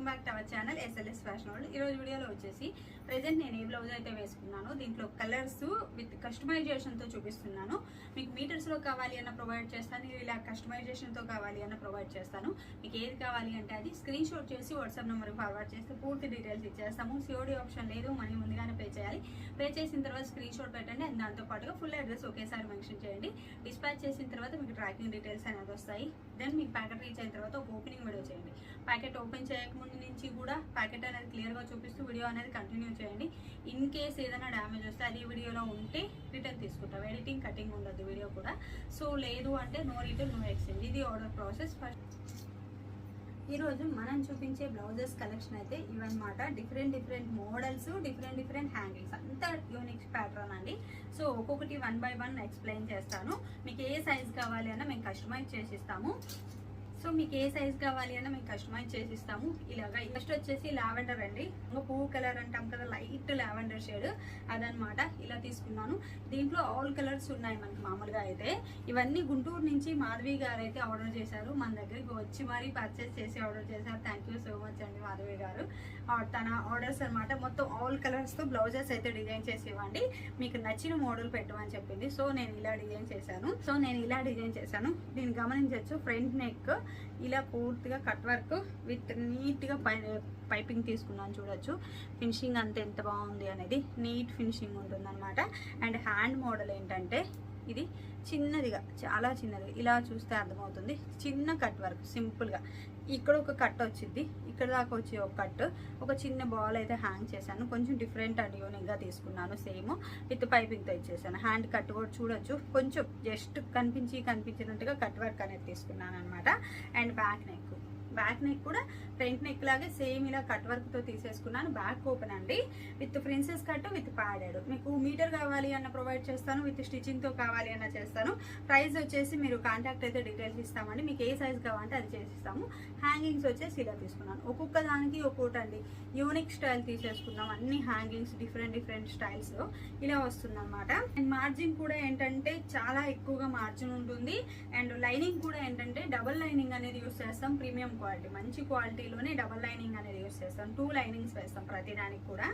Welcome back to our channel S L S fashion world ఈ రోజు వీడియోలో వచ్చేసి ప్రజెంట్ నేను ఏ బ్లౌజ్ అయితే వేసుకున్నాను. దీంట్లో కలర్స్ విత్ కస్టమైజేషన్తో చూపిస్తున్నాను. మీకు మీటర్స్లో కావాలి అన్న ప్రొవైడ్ చేస్తాను ఇలా కస్టమైజేషన్తో కావాలి అన్న ప్రొవైడ్ చేస్తాను. మీకు ఏది కావాలి అంటే అది స్క్రీన్ షాట్ చేసి వాట్సాప్ నెంబర్ ఫార్వర్డ్ చేస్తే పూర్తి డీటెయిల్స్ ఇచ్చేస్తాము. సిఓడి ఆప్షన్ లేదు మనీ ముందుగానే పే చేయాలి. పే చేసిన తర్వాత స్క్రీన్ షాట్ పెట్టండి అండ్ దాంతోపాటుగా ఫుల్ అడ్రస్ ఒకేసారి మెన్షన్ చేయండి. డిస్పాచ్ చేసిన తర్వాత మీకు ట్రాకింగ్ డీటెయిల్స్ అనేది వస్తాయి. దెన్ మీకు ప్యాకెట్ రీచ్ అయిన తర్వాత ఓపెనింగ్ వీడియో చేయండి. ప్యాకెట్ ఓపెన్ చేయకముందు నుంచి కూడా ప్యాకెట్ అనేది క్లియర్గా చూపిస్తూ వీడియో అనేది కంటిన్యూ చేయండి. ఇన్ కేస్ ఏదైనా డ్యామేజ్ వస్తే అది వీడియోలో ఉంటే రిటర్న్ తీసుకుంటాం. ఎడిటింగ్ కటింగ్ ఉండదు వీడియో కూడా. సో లేదు అంటే నో రిటర్న్ నో ఎక్స్చేంజ్ ఇది ఆర్డర్ ప్రాసెస్ ఫస్ట్ ఈరోజు మనం చూపించే బ్లౌజెస్ కలెక్షన్ అయితే ఇవన్నమాట. Different different models different different angles అంతా యూనిక్ ప్యాటర్న్ అండి. సో ఒక్కొక్కటి వన్ బై వన్ ఎక్స్ప్లెయిన్ చేస్తాను. మీకు ఏ సైజ్ కావాలి అన్న మేము కస్టమైజ్ చేసిస్తాము. సో మీకు ఏ సైజ్ కావాలి అన్న మేము కస్టమైజ్ చేసి ఇస్తాము ఇలాగా ఫస్ట్ వచ్చేసి లావెండర్ అండి. ఇంకా పువ్వు కలర్ అంటాం కదా లైట్ లావెండర్ షేడ్ అదనమాట ఇలా తీసుకున్నాను. దీంట్లో ఆల్ కలర్స్ ఉన్నాయి మనకి మామూలుగా అయితే. ఇవన్నీ గుంటూరు నుంచి మాధవి గారు అయితే ఆర్డర్ చేశారు. మన దగ్గరికి వచ్చి మరీ పర్చేస్ చేసి ఆర్డర్ చేశారు. థ్యాంక్ యూ సో మచ్ అండి మాధవి గారు. తన ఆర్డర్స్ అన్నమాట. మొత్తం ఆల్ కలర్స్తో బ్లౌజెస్ అయితే డిజైన్ చేసి ఇవ్వండి మీకు నచ్చిన మోడల్ పెట్టమని చెప్పింది. సో నేను ఇలా డిజైన్ చేశాను. సో నేను ఇలా డిజైన్ చేశాను. దీన్ని గమనించవచ్చు ఫ్రంట్ నెక్ ఇలా పూర్తిగా కట్ వర్క్ విత్ నీట్గా పై పైపింగ్ తీసుకున్నాను చూడొచ్చు. ఫినిషింగ్ అంత ఎంత బాగుంది అనేది నీట్ ఫినిషింగ్ ఉంటుందన్నమాట. అండ్ హ్యాండ్ మోడల్ ఏంటంటే ఇది చిన్నదిగా చాలా చిన్నది ఇలా చూస్తే అర్థమవుతుంది. చిన్న కట్ వర్క్ సింపుల్గా. ఇక్కడ ఒక కట్ వచ్చింది. ఇక్కడ దాకా వచ్చి ఒక కట్. ఒక చిన్న బాల్ అయితే హ్యాంగ్ చేశాను. కొంచెం డిఫరెంట్ అండ్ యూనిక్గా తీసుకున్నాను. సేమ్ విత్ పైపింగ్తో ఇచ్చేసాను. హ్యాండ్ కట్ కూడా చూడొచ్చు. కొంచెం జస్ట్ కనిపించి కనిపించినట్టుగా కట్ వర్క్ అనేది తీసుకున్నాను అనమాట and back neck. Back neck కూడా ఫ్రంట్ నెక్ లాగే సేమ్ ఇలా కట్ వర్క్తో తీసేసుకున్నాను. బ్యాక్ ఓపెన్ అండి. With princess cut with padded. మీకు మీటర్ కావాలి అన్న ప్రొవైడ్ చేస్తాను. విత్ స్టిచ్చింగ్తో కావాలి అన్న చేస్తాను. ప్రైస్ వచ్చేసి మీరు కాంటాక్ట్ అయితే డీటెయిల్స్ ఇస్తామండి. మీకు ఏ సైజ్ కావాలంటే అది చేసిస్తాము. హ్యాంగింగ్స్ వచ్చేసి ఇలా తీసుకున్నాను. ఒక్కొక్క దానికి ఒక్కొక్కటి అండి. యూనిక్ స్టైల్ తీసేసుకున్నాం అన్ని హ్యాంగింగ్స్ డిఫరెంట్ డిఫరెంట్ స్టైల్స్లో ఇలా వస్తుంది అనమాట అండ్ మార్జిన్ కూడా ఏంటంటే చాలా ఎక్కువగా మార్జిన్ ఉంటుంది. అండ్ లైనింగ్ కూడా ఏంటంటే డబుల్ లైనింగ్ అనేది యూస్ చేస్తాం. ప్రీమియం క్వాలిటీ మంచి క్వాలిటీలోనే డబల్ లైనింగ్ అనేది యూస్ చేస్తాం. టూ లైనింగ్స్ వేస్తాం ప్రతి దానికి కూడా.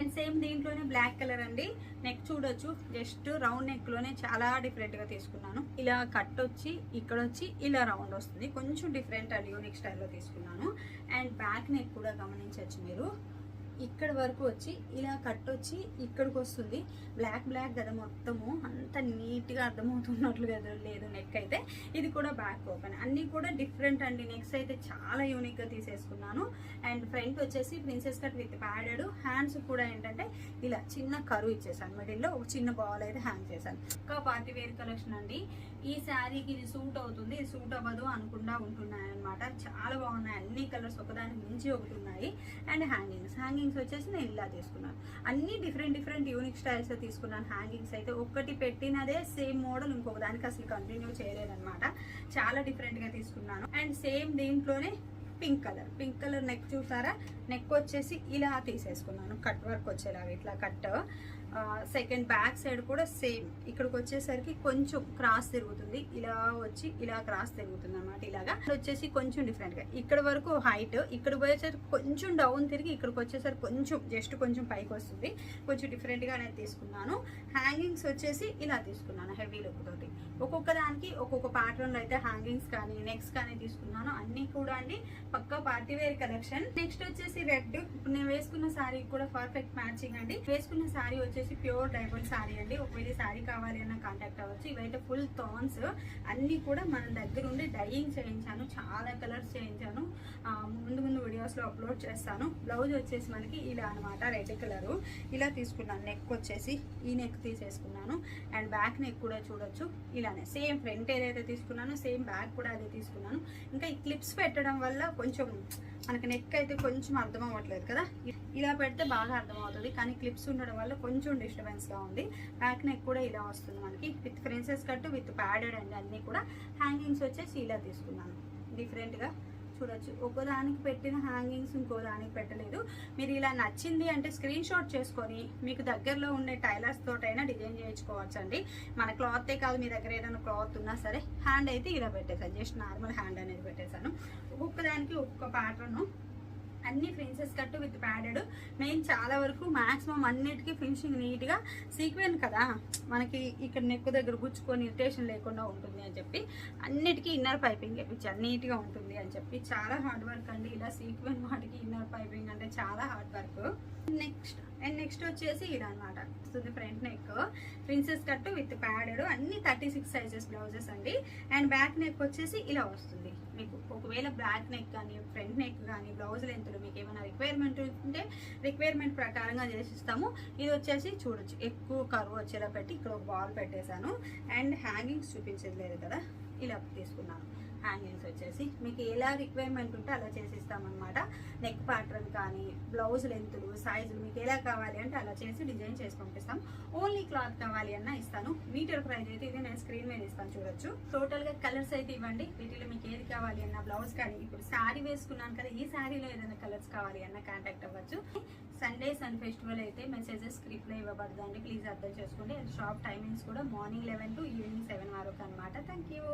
అండ్ సేమ్ దీంట్లోనే బ్లాక్ కలర్ అండి. నెక్ చూడొచ్చు. జస్ట్ రౌండ్ నెక్లోనే చాలా డిఫరెంట్గా తీసుకున్నాను. ఇలా కట్ వచ్చి ఇక్కడ వచ్చి ఇలా రౌండ్ వస్తుంది. కొంచెం డిఫరెంట్ అండ్ యూనిక్ స్టైల్లో తీసుకున్నాను. అండ్ బ్యాక్ నెక్ కూడా గమనించవచ్చు మీరు. ఇక్కడ వరకు వచ్చి ఇలా కట్ వచ్చి ఇక్కడికి వస్తుంది. బ్లాక్ బ్లాక్ కదా మొత్తము. అంత నీట్గా అర్థమవుతున్నట్లు కదా లేదు నెక్ అయితే. ఇది కూడా బ్యాక్ ఓపెన్ అన్నీ కూడా డిఫరెంట్ అండి. నెక్స్ అయితే చాలా యూనిక్గా తీసేసుకున్నాను. అండ్ ఫ్రంట్ వచ్చేసి princess cut with padded hands కూడా ఏంటంటే ఇలా చిన్న కరువు ఇచ్చేసాను. మిడిల్లో ఒక చిన్న బాల్ అయితే హ్యాంగ్ చేశాను. ఇంకా పార్టీ వేర్ కలెక్షన్ అండి. ఈ శారీకి ఇది సూట్ అవుతుంది. ఇది సూట్ అవ్వదు అనుకుండా ఉంటున్నాయి అనమాట చాలా బాగున్నాయి. అన్ని కలర్స్ ఒకదానికి మించి ఒకటి ఉన్నాయి. అండ్ హ్యాంగింగ్స్ హ్యాంగింగ్స్ వచ్చేసి నేను ఇలా తీసుకున్నాను. అన్ని డిఫరెంట్ డిఫరెంట్ యూనిక్ స్టైల్స్ తీసుకున్నాను. హ్యాంగింగ్స్ అయితే ఒక్కటి పెట్టినదే సేమ్ మోడల్ ఇంకొక దానికి అసలు కంటిన్యూ చేయలేదన్నమాట. చాలా డిఫరెంట్గా తీసుకున్నాను. అండ్ సేమ్ దీంట్లోనే pink colour. Pink colour neck చూసారా? నెక్ వచ్చేసి ఇలా తీసేసుకున్నాను. కట్ వర్క్ వచ్చేలాగా ఇట్లా కట్ సెకండ్ బ్యాక్ సైడ్ కూడా సేమ్ ఇక్కడికి వచ్చేసరికి కొంచెం క్రాస్ తిరుగుతుంది. ఇలా వచ్చి ఇలా క్రాస్ తిరుగుతుంది అనమాట ఇలాగా వచ్చేసి కొంచెం డిఫరెంట్గా ఇక్కడ వరకు హైట్ ఇక్కడ పోయేసరికి కొంచెం డౌన్ తిరిగి ఇక్కడికి వచ్చేసరికి కొంచెం జస్ట్ కొంచెం పైకి వస్తుంది. కొంచెం డిఫరెంట్గా నేను తీసుకున్నాను. హ్యాంగింగ్స్ వచ్చేసి ఇలా తీసుకున్నాను హెవీ లుక్ తోటి. ఒక్కొక్క దానికి ఒక్కొక్క ప్యాటర్న్ అయితే హ్యాంగింగ్స్ కానీ నెక్స్ కానీ తీసుకున్నాను. అన్ని కూడా అండి పక్క పార్టీ వేర్ కలెక్షన్ నెక్స్ట్ వచ్చేసి రెడ్ ఇప్పుడు నేను వేసుకున్న శారీ కూడా పర్ఫెక్ట్ మ్యాచింగ్ అండి. వేసుకున్న శారీ వచ్చేసి ప్యూర్ డైమండ్ శారీ అండి. ఒకవేళ శారీ కావాలి అన్న కాంటాక్ట్ అవ్వచ్చు. ఇవైతే ఫుల్ థాన్స్ అన్ని కూడా మన దగ్గర ఉండి డైయింగ్ చేయించాను. చాలా కలర్స్ చేయించాను. ముందు ముందు వీడియోస్లో అప్లోడ్ చేస్తాను. బ్లౌజ్ వచ్చేసి మనకి ఇలా అనమాట రెడ్ కలర్ ఇలా తీసుకున్నాను. నెక్ వచ్చేసి ఈ నెక్ తీసేసుకున్నాను. అండ్ బ్యాక్ నెక్ కూడా చూడొచ్చు. ఇలానే సేమ్ ఫ్రంట్ ఏదైతే తీసుకున్నానో సేమ్ బ్యాక్ కూడా అదే తీసుకున్నాను. ఇంకా ఈ క్లిప్స్ పెట్టడం వల్ల కొంచెం మనకి నెక్ అయితే కొంచెం అర్థం అవ్వట్లేదు కదా. ఇలా పెడితే బాగా అర్థమవుతుంది కానీ క్లిప్స్ ఉండడం వల్ల కొంచెం డిస్టర్బెన్స్గా ఉంది. బ్యాక్ నెక్ కూడా ఇలా వస్తుంది మనకి. With princess cut with padded అండి అన్నీ కూడా. హ్యాంగింగ్స్ వచ్చేసి ఇలా తీసుకున్నాను. డిఫరెంట్గా చూడొచ్చు. ఒకదానికి పెట్టిన హ్యాంగింగ్స్ ఇంకో దానికి పెట్టలేదు. మీరు ఇలా నచ్చింది అంటే స్క్రీన్ షాట్ చేసుకొని మీకు దగ్గరలో ఉండే టైలర్స్ తోటైనా డిజైన్ చేయించుకోవచ్చు అండి మన క్లాతే కాదు మీ దగ్గర ఏదైనా క్లాత్ ఉన్నా సరే హ్యాండ్ అయితే ఇలా పెట్టేసాను జస్ట్ నార్మల్ హ్యాండ్ అనేది పెట్టేశాను. ఒక్కొక్క దానికి ఒక్కొక్క ప్యాటర్ను అన్ని princess cut with padded main చాలా వరకు మాక్సిమం అన్నిటికీ ఫినిషింగ్ నీట్గా సీక్వెన్ కదా. మనకి ఇక్కడ నెక్ దగ్గర గుచ్చుకొని ఇరిటేషన్ లేకుండా ఉంటుంది అని చెప్పి అన్నిటికీ ఇన్నర్ పైపింగ్ వేయించాను నీట్గా ఉంటుంది అని చెప్పి చాలా హార్డ్ వర్క్ అండి. ఇలా సీక్వెన్ వాటికి ఇన్నర్ పైపింగ్ అంటే చాలా hard work next and next వచ్చేసి ఇది అనమాట వస్తుంది front neck princess cut with padded అన్ని థర్టీ సిక్స్ సైజెస్ బ్లౌజెస్ అండి. అండ్ బ్యాక్ నెక్ వచ్చేసి ఇలా వస్తుంది. మీకు ఒకవేళ బ్యాక్ నెక్ కానీ ఫ్రంట్ నెక్ కానీ బ్లౌజ్ లెంత్లు మీకు ఏమైనా రిక్వైర్మెంట్ ఉంటే రిక్వైర్మెంట్ ప్రకారంగా చేసిస్తాము ఇది వచ్చేసి చూడొచ్చు. ఎక్కువ కరువు వచ్చేలా పెట్టి ఇక్కడ ఒక బాల్ పెట్టేశాను. అండ్ హ్యాంగింగ్స్ చూపించేది లేదు కదా. ఇలా తీసుకున్నాను. హ్యాంగింగ్స్ వచ్చేసి. మీకు ఎలా రిక్వైర్మెంట్ ఉంటే అలా చేసిస్తామన్నమాట. నెక్ ప్యాటర్న్ కానీ బ్లౌజ్ లెంత్లు సైజులు మీకు ఎలా కావాలి అంటే అలా చేసి డిజైన్ చేసి పంపిస్తాం. ఓన్లీ క్లాత్ కావాలి అన్న ఇస్తాను. మీటర్ ప్రైస్ అయితే ఇది నేను స్క్రీన్ మీద ఇస్తాను చూడొచ్చు. టోటల్గా కలర్స్ అయితే ఇవ్వండి. వీటిలో మీకు ఏది కావాలి అన్న బ్లౌజ్ కానీ ఇప్పుడు శారీ వేసుకున్నాను కదా ఈ శారీలో ఏదైనా కలర్స్ కావాలి అన్న కాంటాక్ట్ అవ్వచ్చు. సండే సన్ ఫెస్టివల్ అయితే మెసేజెస్ స్క్రిప్ట్లో ఇవ్వబడదండి ప్లీజ్ అర్థం చేసుకోండి. షాప్ టైమింగ్స్ కూడా morning eleven to evening seven వరకు అనమాట థ్యాంక్ యూ